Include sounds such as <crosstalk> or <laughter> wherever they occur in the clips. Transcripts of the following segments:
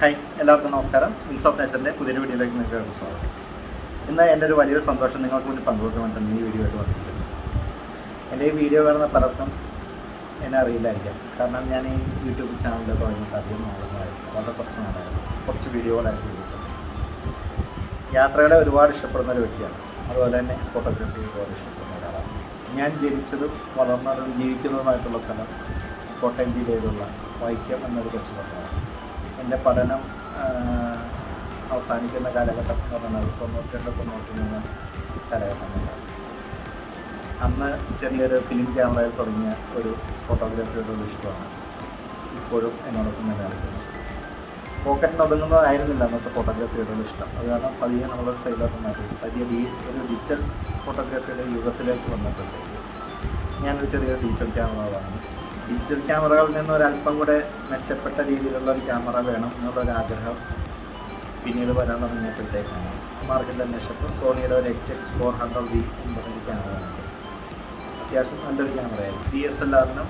Hi എല്ലാവർക്കും നമസ്കാരം. Wins of നേച്ചറിന്റെ പുതിയൊരു വീഡിയോയിലേക്ക് നിങ്ങൾക്ക് സ്വാഗതം. ഇന്ന് എന്റെ ഒരു വലിയൊരു സന്തോഷം നിങ്ങൾക്ക് വേണ്ടി പങ്കുവെക്കാൻ വേണ്ടിയിട്ടാണ് ഈ വീഡിയോ ആയിട്ട് വന്നിട്ടുണ്ട്. എന്റെ ഈ വീഡിയോ കാണുന്ന പലർക്കും എന്നെ അറിയില്ലായിരിക്കാം. കാരണം ഞാൻ ഈ യൂട്യൂബ് ചാനലിൽ തുടങ്ങിയിട്ട് അധികം വളരെ കുറച്ച് നാളായിരുന്നു കുറച്ച് ചെയ്തിട്ടുണ്ട്. യാത്രകളെ ഒരുപാട് ഇഷ്ടപ്പെടുന്ന ഒരു വ്യക്തിയാണ്. അതുപോലെ തന്നെ ഫോട്ടോഗ്രാഫി ഒരുപാട് ഇഷ്ടപ്പെടുന്ന ഒരാളാണ്. ഞാൻ ജനിച്ചതും വളർന്നതും ജീവിക്കുന്നതുമായിട്ടുള്ള സ്ഥലം കോട്ടയം ജില്ലയിലുള്ള വൈക്കം എന്നൊരു കൊച്ചു പട്ടണമാണ്. എന്റെ പഠനം അവസാനിക്കുന്ന കാലഘട്ടം എന്ന് പറഞ്ഞാൽ തൊണ്ണൂറ്റി രണ്ട് തൊണ്ണൂറ്റി മൂന്ന് കാലഘട്ടങ്ങളിലാണ് അന്ന് ചെറിയൊരു ഫിലിം ക്യാമറയിൽ തുടങ്ങിയ ഒരു ഫോട്ടോഗ്രാഫിയുടെ ഒരു ഇഷ്ടമാണ്. ഇപ്പോഴും എന്നോടൊപ്പം തന്നെ നടക്കുന്നത് പോക്കറ്റിന് ഒതുങ്ങുന്നതായിരുന്നില്ല അന്നത്തെ ഫോട്ടോഗ്രാഫിയുടെ ഒരു ഇഷ്ടം. അത് കാരണം പതിയെ നമ്മളൊരു സൈഡിലോട്ട് മാറ്റി. പതിയെ ഡി ഒരു ഡിജിറ്റൽ ഫോട്ടോഗ്രാഫിയുടെ യുഗത്തിലേക്ക് വന്നപ്പോഴത്തേക്ക് ഞാനൊരു ചെറിയ ഡിജിറ്റൽ ക്യാമറ വാങ്ങി. ഡിജിറ്റൽ ക്യാമറകളിൽ നിന്ന് ഒരല്പം കൂടെ മെച്ചപ്പെട്ട രീതിയിലുള്ള ഒരു ക്യാമറ വേണം എന്നുള്ളൊരു ആഗ്രഹം പിന്നീട് വരാൻ തുടങ്ങിയപ്പോഴത്തേക്കാണ് മാർക്കറ്റിൽ അന്വേഷിച്ചപ്പോൾ സോണിയുടെ ഒരു H X four hundred V എന്ന് പറഞ്ഞൊരു ക്യാമറ ഉണ്ട് അത്യാവശ്യം നല്ലൊരു ക്യാമറയായിരുന്നു. ഡി എസ് എൽ ആറിനും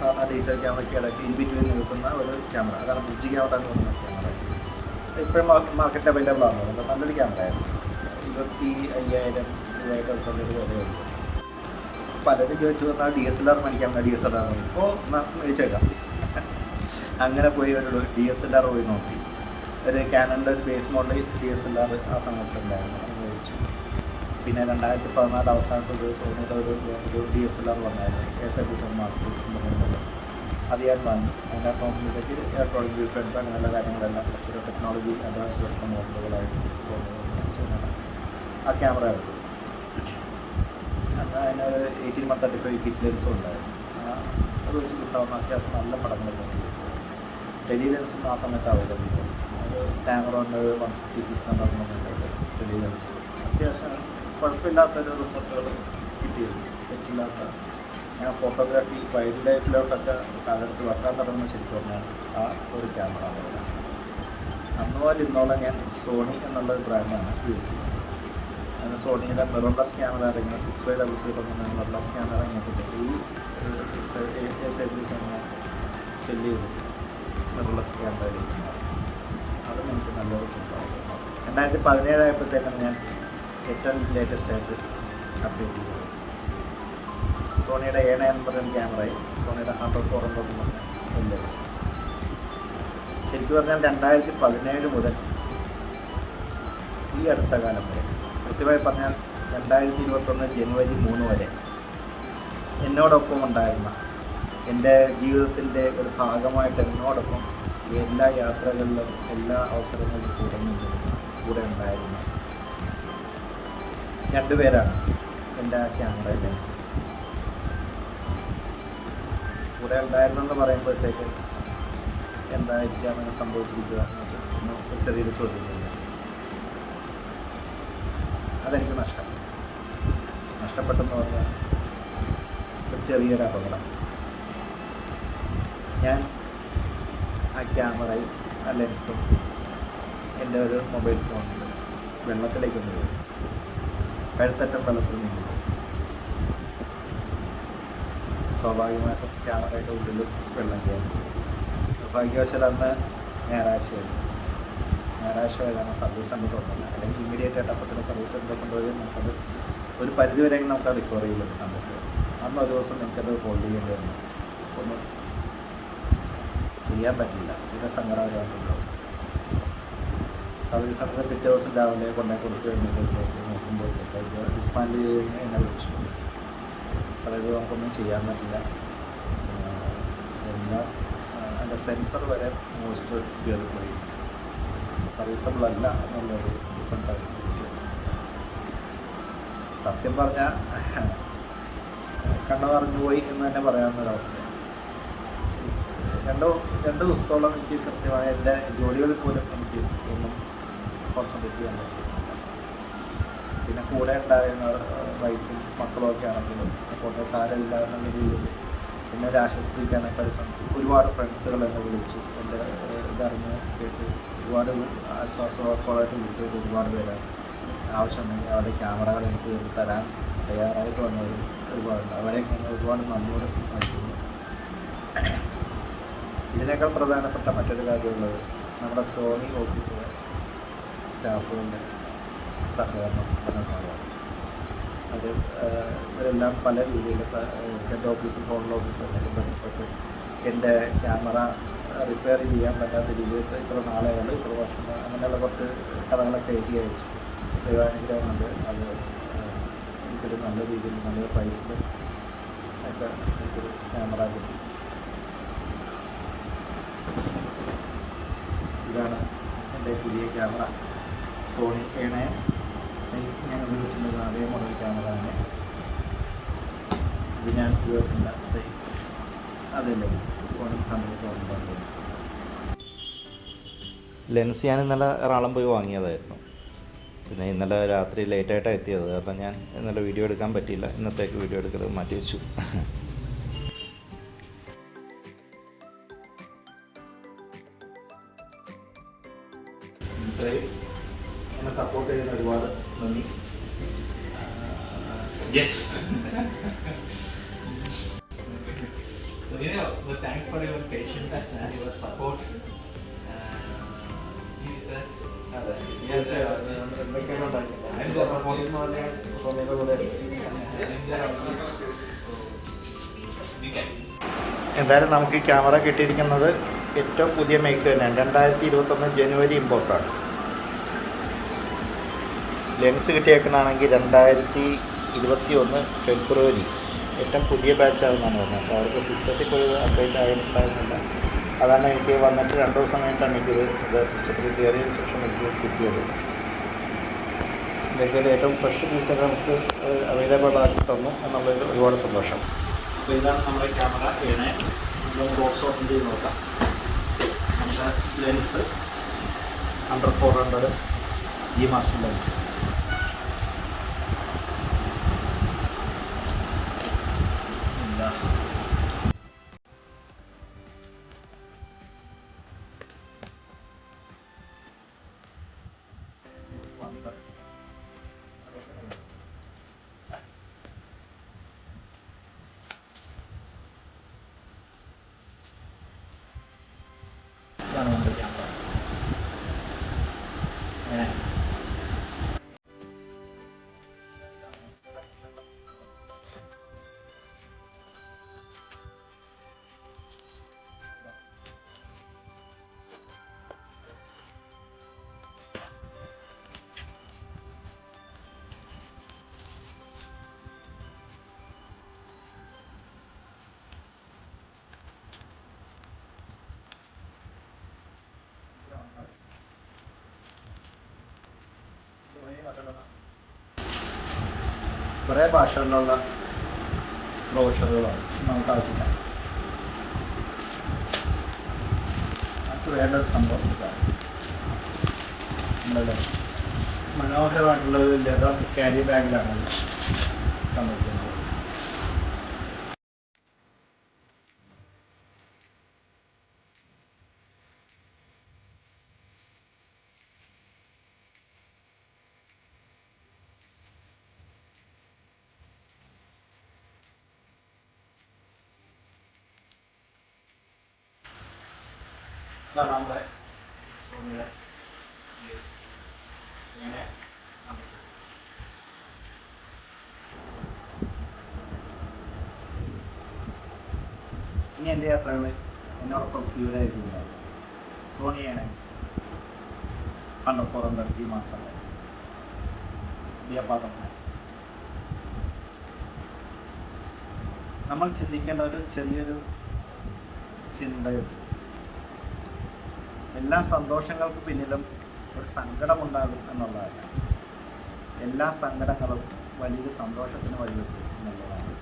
സാധാരണ ഡിജിറ്റൽ ക്യാമറയ്ക്ക് ഇടയ്ക്ക് ഇൻ ബിറ്റ്വീൻ നിൽക്കുന്ന ഒരു ക്യാമറ. അതാണ് ബ്രിഡ്ജ് ക്യാമറ എന്ന് പറയുന്ന ക്യാമറ. ഇപ്പോഴും മാർക്കറ്റ് അവൈലബിൾ ആണ്. നല്ലൊരു ക്യാമറയായിരുന്നു. ഇരുപത്തി അയ്യായിരം രൂപയായിട്ട് ഒരു വിലയുണ്ട്. പലരും ചോദിച്ചു പറഞ്ഞാൽ ഡി എസ് എൽ ആർ മേടിക്കാൻ ഡി എസ് എൽ ആർ ഇപ്പോൾ മേടിച്ചേക്കാം. അങ്ങനെ പോയി ഒരു ഡി എസ് എൽ ആർ പോയി നോക്കി. ഒരു ക്യാനന്റെ ഒരു base model D S L R ആ സമയത്തുണ്ടായിരുന്നു അത് മേടിച്ചു. പിന്നെ രണ്ടായിരത്തി പതിനാല് അവസാനത്തെ ഒരു സോണിയുടെ ഒരു ഡി എസ് എൽ ആർ വന്നായിരുന്നു. S L D seven mark അത് ഞാൻ വാങ്ങി. അതിന്റെ നോക്കുമ്പോഴത്തേക്ക് ഇലക്ട്രോണിക് വ്യൂ ഫ്രണ്ട് അങ്ങനെയുള്ള കാര്യങ്ങളെല്ലാം ടെക്നോളജി അഡ്വാൻസ് വരുന്ന മോഡലുകളായിട്ട് ആ ക്യാമറ എടുത്തു. അതിന് eighteen month thirty five kit ഉണ്ടായിരുന്നു അത് വെച്ച് കിട്ടാവുന്ന അത്യാവശ്യം നല്ല പടങ്ങളൊക്കെ ടെലി ലെൻസ് ആ സമയത്ത് available camera one fifty six hundred tele lens അത്യാവശ്യം കുഴപ്പമില്ലാത്തൊരു റിസൾട്ടുകൾ കിട്ടിയിരുന്നു തെറ്റില്ലാത്ത ഞാൻ ഫോട്ടോഗ്രാഫി വൈൽഡ് ലൈഫിലോട്ടൊക്കെ കാലത്ത് വെക്കാൻ തുടങ്ങുന്ന ശരിക്കും പറഞ്ഞാൽ ആ ഒരു ക്യാമറ പറയുന്നത് അന്ന് ഇന്നോളം ഞാൻ സോണി എന്നുള്ള ബ്രാൻഡാണ് യൂസ് ചെയ്യുന്നത്. സോണിയുടെ മിറർലെസ് ക്യാമറ ഇറങ്ങുന്ന സിക്സ് ഫൈവ് ഡബിൾ സീറോ എന്ന മിറർലെസ് ക്യാമറ ഇറങ്ങിയപ്പോൾ ഈ സർവീസ് ഞാൻ സെല്ല് ചെയ്തു. മിറർലെസ് ക്യാമറ അത് നമുക്ക് നല്ല റിസൾട്ടാണ് രണ്ടായിരത്തി പതിനേഴായപ്പോഴത്തേക്കാണ് ഞാൻ ഏറ്റവും ലേറ്റസ്റ്റ് ആയിട്ട് അപ്ഡേറ്റ് ചെയ്തത് സോണിയുടെ എ നയൻ പറഞ്ഞ ക്യാമറയും സോണിയുടെ ഹൺഡ്രഡ് ഫോർ ഹൺഡ്രഡ് എന്ന് പറഞ്ഞ ശരിക്കും പറഞ്ഞാൽ രണ്ടായിരത്തി പതിനേഴ് മുതൽ ഈ അടുത്ത കാലം വരെ കൃത്യമായി പറഞ്ഞാൽ രണ്ടായിരത്തി ഇരുപത്തൊന്ന് ജനുവരി മൂന്ന് വരെ എന്നോടൊപ്പം ഉണ്ടായിരുന്ന എന്റെ ജീവിതത്തിന്റെ ഒരു ഭാഗമായിട്ട് എന്നോടൊപ്പം എല്ലാ യാത്രകളിലും എല്ലാ അവസരങ്ങളിലും കൂടെ കൂടെ ഉണ്ടായിരുന്ന രണ്ടുപേരാണ് എന്റെ ക്യാമറ ലെൻസ്. കൂടെ ഉണ്ടായിരുന്നെന്ന് പറയുമ്പോഴത്തേക്ക് എന്തായിരിക്കാം അങ്ങനെ സംഭവിച്ചിരിക്കുക എന്നൊക്കെ ചെറിയൊരു ചോദ്യം. അതെനിക്ക് നഷ്ടം. നഷ്ടപ്പെട്ടെന്ന് പറഞ്ഞാൽ ഒരു ചെറിയൊരു അപകടം. ഞാൻ ആ ക്യാമറയും ആ ലെൻസും എന്റെ ഒരു മൊബൈൽ ഫോണിൽ വെള്ളത്തിലേക്കൊന്ന് പോയി. കഴുത്തറ്റം വെള്ളത്തിൽ നിന്നു സ്വാഭാവികമായിട്ടും ക്യാമറയുടെ ഉള്ളിൽ വെള്ളം കയറി. ഭാഗ്യവശാൽ അന്ന് ഞായറാഴ്ചയായിരുന്നു. ഞായറാഴ്ച വരാണ് സർവീസ് സെന്റർ തുറന്നത് അല്ലെങ്കിൽ ഇമ്മീഡിയറ്റ് ആയിട്ട് അപ്പോൾ തന്നെ സർവീസ് സെന്റർ കൊണ്ടുപോയി നമുക്കത് ഒരു പരിധി വരെ നമുക്ക് റിക്കവർ ചെയ്ത് എടുക്കാൻ പറ്റും. അന്ന് ഒരു ദിവസം എനിക്കത് ഹോൾഡ് ചെയ്യേണ്ടി വന്നു. ഒന്നും ചെയ്യാൻ പറ്റില്ല. പിന്നെ സങ്കടകരമായിട്ടുള്ള ദിവസം. സർവീസ് സെന്റർ പിറ്റേ ദിവസം രാവിലെ കൊണ്ടുപോയി കൊടുത്തു കഴിഞ്ഞപ്പോഴത്തേക്ക് നോക്കുമ്പോഴത്തേക്ക് ചെയ്ത് കഴിഞ്ഞാൽ എന്നെ വിളിച്ചു. അതായത് നമുക്കൊന്നും ചെയ്യാൻ പറ്റില്ല. എല്ലാ അതിന്റെ സെൻസർ വരെ മോസ്റ്റ് കയറിപ്പോയി സർവീസബിൾ അല്ല എന്നുള്ളൊരു റിസൾട്ടാണ് സത്യം പറഞ്ഞാൽ കണ്ണു നിറഞ്ഞു പോയി എന്ന് തന്നെ പറയാവുന്ന ഒരവസ്ഥ രണ്ടോ രണ്ട് ദിവസത്തോളം എനിക്ക് കൃത്യമായ എന്റെ ജോലികളിൽ പോലും എനിക്ക് ഒന്നും കോൺസെൻട്രേറ്റ് ചെയ്യാൻ പറ്റിയിട്ടില്ല. പിന്നെ കൂടെ ഉണ്ടായിരുന്ന വൈഫും മക്കളും ഒക്കെ ആണെങ്കിലും പോട്ടെ സാരമില്ല എന്നുള്ള രീതിയിൽ എന്നെ ഒരു ആശ്വസിപ്പിക്കാനൊക്കെ ഒരു ശ്രമിച്ചു ഒരുപാട് ഫ്രണ്ട്സുകൾ എന്നെ വിളിച്ചു. എന്റെ ഇതറിഞ്ഞ് കേട്ട് ഒരുപാട് ആശ്വാസവാക്കുകളായിട്ട് വിളിച്ചത് ഒരുപാട് പേരാണ്. ആവശ്യമുണ്ടെങ്കിൽ അവരുടെ ക്യാമറകൾ എനിക്ക് തരാൻ തയ്യാറായിട്ട് വന്നവർ ഒരുപാടുണ്ട്. അവരെ ഒരുപാട് നന്ദിയോടെ സ്നേഹിക്കുന്നു. ഇതിനേക്കാൾ പ്രധാനപ്പെട്ട മറ്റൊരു കാര്യമുള്ളത് നമ്മുടെ സോണി ഓഫീസിലെ സ്റ്റാഫുകളുടെ സഹകരണം പലതാണ് അത് ഇവരെല്ലാം പല രീതിയിൽ ഹെഡ് ഓഫീസ് സോണൽ അല്ലെങ്കിൽ ബന്ധപ്പെട്ട് എന്റെ ക്യാമറ റിപ്പയർ ചെയ്യാൻ പറ്റാത്ത രീതിയിൽ ഇത്ര നാളെയാണ് ഇത്ര വർഷം അങ്ങനെയുള്ള കുറച്ച് കഥകളൊക്കെ എഴുതി അയച്ചു. ദൈവാനുഗ്രഹം കൊണ്ട് അത് എനിക്കൊരു നല്ല രീതിയിൽ നല്ലൊരു പ്രൈസിൽ ഒക്കെ എനിക്കൊരു ക്യാമറ കിട്ടി. ഇതാണ് എന്റെ പുതിയ ക്യാമറ. സോണി ഏണെ സെയിം ഞാൻ ഉപയോഗിച്ചിട്ടുള്ള അതേ മോഡൽ ക്യാമറ തന്നെ. ഇത് ഞാൻ ഉപയോഗിച്ചിട്ടുള്ള സെയിം. അതേ ലെൻസ് ഞാൻ ഇന്നലെ എറണാകുളം പോയി വാങ്ങിയതായിരുന്നു. പിന്നെ ഇന്നലെ രാത്രി ലേറ്റ് ലേറ്റായിട്ടാണ് എത്തിയത്. കാരണം ഞാൻ ഇന്നലെ വീഡിയോ എടുക്കാൻ പറ്റിയില്ല. ഇന്നത്തേക്ക് വീഡിയോ എടുക്കൽ മാറ്റി വെച്ചു. എന്നെ സപ്പോർട്ട് ചെയ്യുന്ന ഒരുപാട് നന്ദി. Yes. <laughs> so you know, well, thanks for your patience and your support. എന്തായാലും നമുക്ക് ഈ ക്യാമറ കിട്ടിയിരിക്കുന്നത് ഏറ്റവും പുതിയ മേക്ക് തന്നെയാണ് രണ്ടായിരത്തി ഇരുപത്തൊന്ന് ജനുവരി ഇമ്പോർട്ടാണ് ലെൻസ് കിട്ടിയേക്കണാണെങ്കിൽ രണ്ടായിരത്തി ഇരുപത്തി ഒന്ന് ഫെബ്രുവരി ഏറ്റവും പുതിയ ബാച്ച് ആകുന്നതാണ് പറഞ്ഞത്. അപ്പോൾ അവർക്ക് സിസ്റ്റത്തിൽ പോയത് അപ്ഡേറ്റ് ആയിട്ടുണ്ടായിരുന്നില്ല. അതാണ് എനിക്ക് വന്നിട്ട് രണ്ട് ദിവസം കഴിഞ്ഞിട്ടാണ് എനിക്കിത് സിസ്റ്റത്തിൽ കയറിയ ശേഷം എനിക്ക് കിട്ടിയത്. ഇതൊക്കെ ഏറ്റവും ഫ്രഷ് പീസ് നമുക്ക് അവൈലബിൾ ആക്കി തന്നു എന്നുള്ളതിൽ ഒരുപാട് സന്തോഷം. അപ്പോൾ ഇതാണ് നമ്മുടെ ക്യാമറ ഏണേ നമുക്ക് ബോക്സ് ഓപ്പൺ ചെയ്ത് നോക്കാം. നമ്മുടെ lens under four hundred G master lens കുറേ ഭാഷകളിലുള്ള ബ്രോഷറുകളാണ് നമുക്ക് ആവശ്യമില്ല നമുക്ക് വേണ്ട ഒരു സംഭവം മനോഹരമായിട്ടുള്ള ഒരു ലെതർ ക്യാരി ബാഗിലാണ് ഇത് ഇതാണ് നമ്മുടെ സോണിയുടെ യൂസ് ഇങ്ങനെ. ഇനി എന്റെ യാത്രകൾ എന്നോടൊപ്പം ക്യൂരായിട്ടുണ്ടാവും സോണിയാണ് four hundred G master lens ദിയപ്പാത്രം നമ്മൾ ചിന്തിക്കേണ്ട ഒരു ചെറിയൊരു ചിന്തയുണ്ട്. എല്ലാ സന്തോഷങ്ങൾക്ക് പിന്നിലും ഒരു സങ്കടമുണ്ടാകും എന്നുള്ളതല്ല എല്ലാ സങ്കടങ്ങളും വലിയൊരു സന്തോഷത്തിന് വഴിവെക്കും എന്നുള്ളതാണ്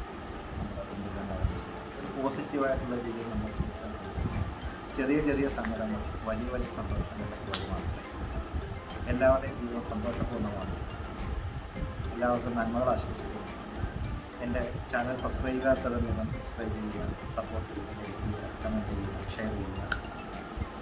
ഒരു പോസിറ്റീവായിട്ടുള്ള രീതിയിൽ നമ്മൾ ചിന്തിക്കാൻ ശ്രമിക്കും ചെറിയ ചെറിയ സങ്കടങ്ങൾ വലിയ വലിയ സന്തോഷങ്ങളിലേക്ക് വഴിമാറും. എല്ലാവരുടെയും ജീവിതം സന്തോഷപൂർണമാണ്. എല്ലാവർക്കും നന്മകൾ ആശംസിക്കുന്നു. എന്റെ ചാനൽ സബ്സ്ക്രൈബ് ചെയ്യാത്തവർ നിങ്ങൾ സബ്സ്ക്രൈബ് ചെയ്യുക സപ്പോർട്ട് ചെയ്യുക ചെയ്യുക കമന്റ് ചെയ്യുക ഷെയർ ചെയ്യുക.